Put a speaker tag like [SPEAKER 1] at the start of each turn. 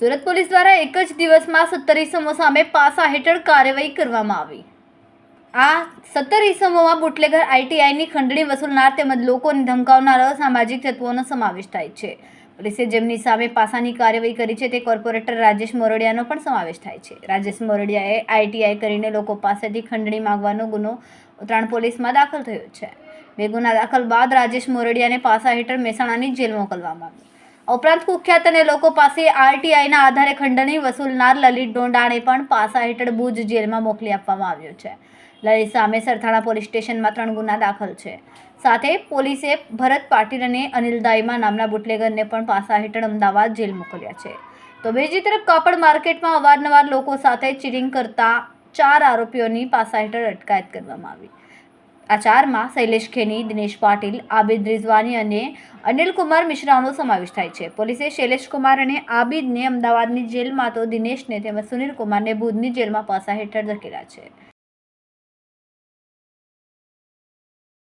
[SPEAKER 1] Surat police દ્વારા એક જ દિવસમાં સત્તર ઇસમો સામે પાસા હેઠળ કાર્યવાહી કરવામાં આવી. આ સત્તર ઇસમોમાં બુટલેગર આઈટીઆઈની ખંડણી વસૂલનાર તેમજ લોકોને ધમકાવનાર અસામાજિક તત્વોનો સમાવેશ થાય છે. પોલીસે જેમની સામે પાસાની કાર્યવાહી કરી છે તે કોર્પોરેટર રાજેશ મોરડિયાનો પણ સમાવેશ થાય છે. રાજેશ મોરડિયાએ આઈટીઆઈ કરીને લોકો પાસેથી ખંડણી માગવાનો ગુનો ઉત્તરાયણ પોલીસમાં દાખલ થયો છે. બે ગુના દાખલ બાદ રાજેશ મોરડિયાને પાસા હેઠળ મહેસાણાની જેલ મોકલવામાં આવ્યો ઉપરાંત કુખ્યાત અને લોકો પાસે આરટીઆઈના આધારે ખંડણી વસૂલનાર લલિત ડોંડાને પણ પાસા હેઠળ ભુજ જેલમાં મોકલી આપવામાં આવ્યો છે. લલિત સામે સરથાણા પોલીસ સ્ટેશનમાં ત્રણ ગુના દાખલ છે. સાથે પોલીસે ભરત પાટીલ અને અનિલ દાઈમા નામના બુટલેગરને પણ પાસા હેઠળ અમદાવાદ જેલ મોકલ્યા છે. તો બીજી તરફ કાપડ માર્કેટમાં અવારનવાર લોકો સાથે ચીટિંગ કરતા ચાર આરોપીઓની પાસા હેઠળ અટકાયત કરવામાં આવી. આ ચારમાં શૈલેષ ખેની, દિનેશ પાટીલ, આબિદ રિઝવાની અને અનિલ કુમાર મિશ્રાનો સમાવેશ થાય છે. પોલીસે શૈલેષ કુમાર અને આબિદને અમદાવાદની જેલમાં તો દિનેશને તેમજ સુનિલ કુમારને ભુજની જેલમાં પાસા હેઠળ ધકેલા છે.